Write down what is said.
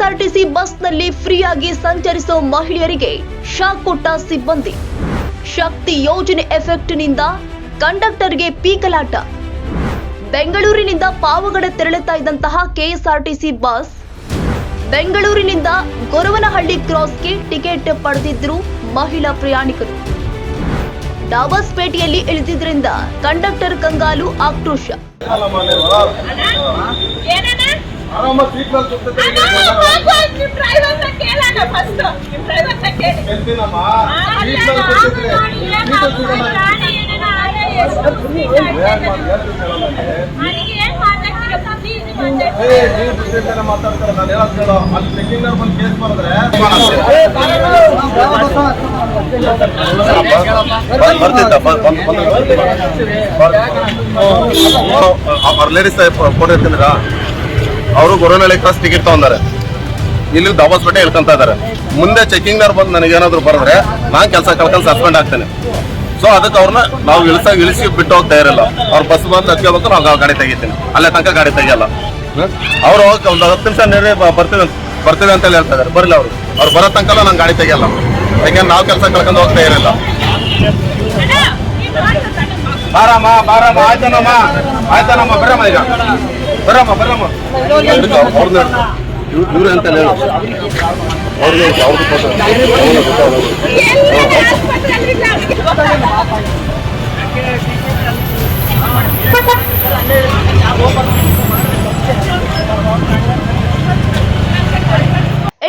KSRTC ಬಸ್ನಲ್ಲಿ ಫ್ರೀಯಾಗಿ ಸಂಚರಿಸೋ ಮಹಿಳೆಯರಿಗೆ ಶಾಕ್ ಕೊಟ್ಟ ಸಿಬ್ಬಂದಿ. ಶಕ್ತಿ ಯೋಜನೆ ಎಫೆಕ್ಟ್ನಿಂದ ಕಂಡಕ್ಟರ್ಗೆ ಪೀಕಲಾಟ. ಬೆಂಗಳೂರಿನಿಂದ ಪಾವಗಡ ತೆರಳುತ್ತಾ ಇದ್ದಂತಹ ಕೆಎಸ್ಆರ್ಟಿಸಿ ಬಸ್ ಬೆಂಗಳೂರಿನಿಂದ ಗೊರವನಹಳ್ಳಿ ಕ್ರಾಸ್ಗೆ ಟಿಕೆಟ್ ಪಡೆದಿದ್ರು ಮಹಿಳಾ ಪ್ರಯಾಣಿಕರು. ಡಾಬಸ್ಪೇಟೆಯಲ್ಲಿ ಇಳಿದಿದ್ದರಿಂದ ಕಂಡಕ್ಟರ್ ಕಂಗಾಲು ಆಕ್ರೋಶ. ಕೇಳಿ. ಹೇಳ್ತೀನಮ್ಮ, ನನಗೆ. ನನಗೆ ಏನ್ ಮಾತಾಡ್ತೀರ? ನಾನ್ ಹೇಳೋದ್ ಕೇಳು. ಅಲ್ಲಿ checking ಬಂದು ಕೇಸ್ ಮಾಡಿದ್ರೆ ಅವ್ರ ಲೇಡೀಸ್ ಫೋಟೋ ಇರ್ತಿದ್ರ ಅವರು ಗೊರವನಹಳ್ಳಿ ಕ್ರಾಸ್ ಟಿಕೆಟ್ ತಗೊಂಡಾರೆ. ಇಲ್ಲಿ ದಾಬಾಸ್ ಬೆಟ್ಟೆ ಹೇಳ್ಕೊಂತ ಇದಾರೆ ಮುಂದೆ ಚೆಕಿಂಗ್ ನವ್ರು ಬಂದು ನನಗೇನಾದ್ರು ಬರೆದ್ರೆ ನಾನು ಕೆಲಸ ಕಳ್ಕೊಂಡು ಸಸ್ಪೆಂಡ್ ಆಗ್ತೇನೆ. ಸೊ ಅದಕ್ಕೆ ಅವ್ರನ್ನ ನಾವು ಇಳಿಸ ಇಳಿಸಿ ಬಿಟ್ಟು ಹೋಗ್ತಾ ಇರಲ್ಲ. ಅವ್ರ ಬಸ್ ಬಂದು ಹತ್ಕೋಬೇಕು ನಾವು ಗಾಡಿ ತೆಗಿತೀನಿ. ಅಲ್ಲೇ ತನಕ ಗಾಡಿ ತೆಗಿಯಲ್ಲ. ಅವ್ರು ಹೋಗಕ್ಕೆ ಒಂದು ಹತ್ತು ನಿಮಿಷ ನೀರೇ ಬರ್ತೀವಿ ಅಂತ- ಬರ್ತೀವಿ ಅಂತ ಹೇಳ್ತಾ ಇದಾರೆ ಬರಲ್ಲ ಅವರು. ಅವ್ರು ಬರೋ ತನಕ ನಾನು ಗಾಡಿ ತೆಗಿಯಲ್ಲ. ಯಾಕಂದ್ರೆ ನಾವು ಕೆಲಸ ಕಳ್ಕೊಂಡು ಹೋಗ್ತಾ ಇರಲ್ಲ. ಬಾರಮ್ಮ ಬಾರಮ್ಮ ಆಯ್ತಾನಮ್ಮ. ಆಯ್ತಾನಮ್ಮ ಬರಮ್ಮ ಈಗ. ಬರಮ್ಮ ಬರಮ್ಮ. ಅವ್ರನ್ನ ಇವ್ರು ಅಂತ ಹೇಳು. ಅವ್ರದ್ದು